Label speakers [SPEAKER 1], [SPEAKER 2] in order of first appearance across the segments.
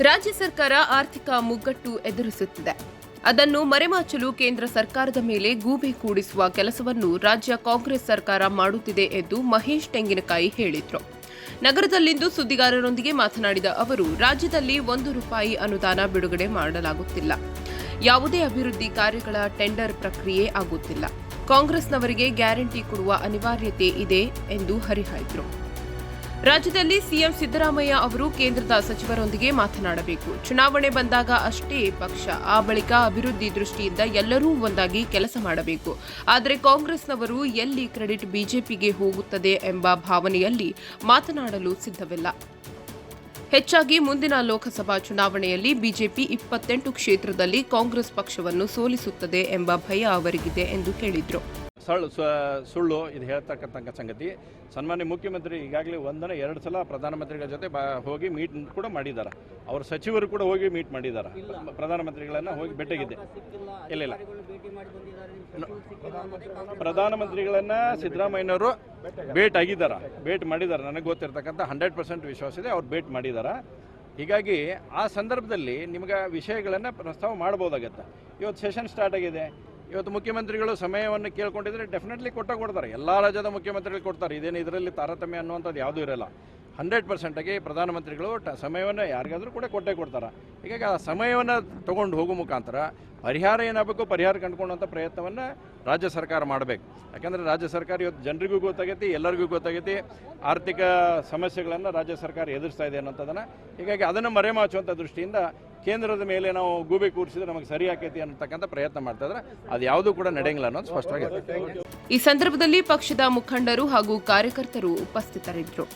[SPEAKER 1] ರಾಜ್ಯ ಸರ್ಕಾರ ಆರ್ಥಿಕ ಮುಗ್ಗಟ್ಟು ಎದುರಿಸುತ್ತಿದೆ. ಅದನ್ನು ಮರೆಮಾಚಲು ಕೇಂದ್ರ ಸರ್ಕಾರದ ಮೇಲೆ ಗೂಬೆ ಕೂಡಿಸುವ ಕೆಲಸವನ್ನು ರಾಜ್ಯ ಕಾಂಗ್ರೆಸ್ ಸರ್ಕಾರ ಮಾಡುತ್ತಿದೆ ಎಂದು ಮಹೇಶ್ ತೆಂಗಿನಕಾಯಿ ಹೇಳಿದರು. ನಗರದಲ್ಲಿಂದು ಸುದ್ದಿಗಾರರೊಂದಿಗೆ ಮಾತನಾಡಿದ ಅವರು, ರಾಜ್ಯದಲ್ಲಿ ಒಂದು ರೂಪಾಯಿ ಅನುದಾನ ಬಿಡುಗಡೆ ಮಾಡಲಾಗುತ್ತಿಲ್ಲ. ಯಾವುದೇ ಅಭಿವೃದ್ಧಿ ಕಾರ್ಯಗಳ ಟೆಂಡರ್ ಪ್ರಕ್ರಿಯೆ ಆಗುತ್ತಿಲ್ಲ. ಕಾಂಗ್ರೆಸ್ನವರಿಗೆ ಗ್ಯಾರಂಟಿ ಕೊಡುವ ಅನಿವಾರ್ಯತೆ ಇದೆ ಎಂದು ಹರಿಹಾಯ್ದರು. ರಾಜ್ಯದಲ್ಲಿ ಸಿಎಂ ಸಿದ್ದರಾಮಯ್ಯ ಅವರು ಕೇಂದ್ರದ ಸಚಿವರೊಂದಿಗೆ ಮಾತನಾಡಬೇಕು. ಚುನಾವಣೆ ಬಂದಾಗ ಅಷ್ಟೇ ಪಕ್ಷ, ಆ ಬಳಿಕ ಅಭಿವೃದ್ಧಿ ದೃಷ್ಟಿಯಿಂದ ಎಲ್ಲರೂ ಒಂದಾಗಿ ಕೆಲಸ ಮಾಡಬೇಕು. ಆದರೆ ಕಾಂಗ್ರೆಸ್ನವರು ಎಲ್ಲಿ ಕ್ರೆಡಿಟ್ ಬಿಜೆಪಿಗೆ ಹೋಗುತ್ತದೆ ಎಂಬ ಭಾವನೆಯಲ್ಲಿ ಮಾತನಾಡಲು ಸಿದ್ಧವಿಲ್ಲ. ಹೆಚ್ಚಾಗಿ ಮುಂದಿನ ಲೋಕಸಭಾ ಚುನಾವಣೆಯಲ್ಲಿ ಬಿಜೆಪಿ ಇಪ್ಪತ್ತೆಂಟು ಕ್ಷೇತ್ರದಲ್ಲಿ ಕಾಂಗ್ರೆಸ್ ಪಕ್ಷವನ್ನು ಸೋಲಿಸುತ್ತದೆ ಎಂಬ ಭಯ ಅವರಿಗಿದೆ ಎಂದು ಹೇಳಿದರು
[SPEAKER 2] ಸಳ್ಳು ಸ- ಸುಳ್ಳು ಇದು ಹೇಳ್ತಕ್ಕಂಥ ಸಂಗತಿ. ಸನ್ಮಾನ್ಯ ಮುಖ್ಯಮಂತ್ರಿ ಈಗಾಗಲೇ ಒಂದನ ಎರಡು ಸಲ ಪ್ರಧಾನಮಂತ್ರಿಗಳ ಜೊತೆ ಬಾ ಹೋಗಿ ಮೀಟ್ ಕೂಡ ಮಾಡಿದ್ದಾರೆ. ಅವರ ಸಚಿವರು ಕೂಡ ಹೋಗಿ ಮೀಟ್ ಮಾಡಿದ್ದಾರೆ. ಪ್ರಧಾನಮಂತ್ರಿಗಳನ್ನು ಹೋಗಿ ಭೇಟಿಯಾಗಿದ್ದೆ ಇಲ್ಲ ಇಲ್ಲ. ಪ್ರಧಾನಮಂತ್ರಿಗಳನ್ನು ಸಿದ್ದರಾಮಯ್ಯನವರು ಭೇಟ್ ಆಗಿದ್ದಾರೆ. ಭೇಟ್ ಮಾಡಿದ್ದಾರೆ. ನನಗೆ ಗೊತ್ತಿರತಕ್ಕಂಥ ಹಂಡ್ರೆಡ್ ಪರ್ಸೆಂಟ್ ವಿಶ್ವಾಸ ಇದೆ. ಅವ್ರು ಭೇಟ್ ಮಾಡಿದ್ದಾರೆ. ಹೀಗಾಗಿ ಆ ಸಂದರ್ಭದಲ್ಲಿ ನಿಮ್ಗೆ ವಿಷಯಗಳನ್ನು ಪ್ರಸ್ತಾವ ಮಾಡ್ಬೋದಾಗತ್ತೆ. ಇವತ್ತು ಸೆಷನ್ ಸ್ಟಾರ್ಟ್ ಆಗಿದೆ. ಇವತ್ತು ಮುಖ್ಯಮಂತ್ರಿಗಳು ಸಮಯವನ್ನು ಕೇಳ್ಕೊಂಡಿದ್ರೆ ಡೆಫಿನೆಟ್ಲಿ ಕೊಟ್ಟ ಕೊಡ್ತಾರೆ. ಎಲ್ಲ ರಾಜ್ಯದ ಮುಖ್ಯಮಂತ್ರಿಗಳು ಕೊಡ್ತಾರೆ. ಇದೇನು ಇದರಲ್ಲಿ ತಾರತಮ್ಯ ಅನ್ನುವಂಥದ್ದು ಯಾವುದೂ ಇರಲ್ಲ. ಹಂಡ್ರೆಡ್ ಪರ್ಸೆಂಟಾಗಿ ಪ್ರಧಾನಮಂತ್ರಿಗಳು ಟ ಸಮಯವನ್ನು ಯಾರಿಗಾದರೂ ಕೂಡ ಕೊಟ್ಟೇ ಕೊಡ್ತಾರೆ. ಹೀಗಾಗಿ ಆ ಸಮಯವನ್ನು ತಗೊಂಡು ಹೋಗೋ ಮುಖಾಂತರ ಪರಿಹಾರ ಏನಾಗಬೇಕು, ಪರಿಹಾರ ಕಂಡುಕೊಳ್ಳುವಂಥ ಪ್ರಯತ್ನವನ್ನು ರಾಜ್ಯ ಸರ್ಕಾರ ಮಾಡಬೇಕು. ಯಾಕಂದರೆ ರಾಜ್ಯ ಸರ್ಕಾರ ಇವತ್ತು ಜನರಿಗೂ ಗೊತ್ತಾಗೈತಿ, ಎಲ್ಲರಿಗೂ ಗೊತ್ತಾಗೈತಿ, ಆರ್ಥಿಕ ಸಮಸ್ಯೆಗಳನ್ನು ರಾಜ್ಯ ಸರ್ಕಾರ ಎದುರಿಸ್ತಾ ಇದೆ ಅನ್ನೋಂಥದ್ದನ್ನು. ಹೀಗಾಗಿ ಅದನ್ನು ಮರೆಮಾಚುವಂಥ ದೃಷ್ಟಿಯಿಂದ ಕೇಂದ್ರದ ಮೇಲೆ ನಾವು ಗೂಬೆ ಕೂರಿಸಿದ್ರೆ ನಮಗೆ ಸರಿ ಆಕೈತಿ ಅನ್ನತಕ್ಕಂಥ ಪ್ರಯತ್ನ ಮಾಡ್ತಾ ಇದ್ರೆ. ಅದು ಯಾವುದೂ ಕೂಡ ನಡೆಯಂಗಿಲ್ಲ ಅನ್ನೋದು ಸ್ಪಷ್ಟವಾಗಿ
[SPEAKER 1] ಈ ಸಂದರ್ಭದಲ್ಲಿ ಪಕ್ಷದ ಮುಖಂಡರು ಹಾಗೂ ಕಾರ್ಯಕರ್ತರು ಉಪಸ್ಥಿತರಿದ್ದರು.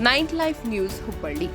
[SPEAKER 1] Nine life news Hubballi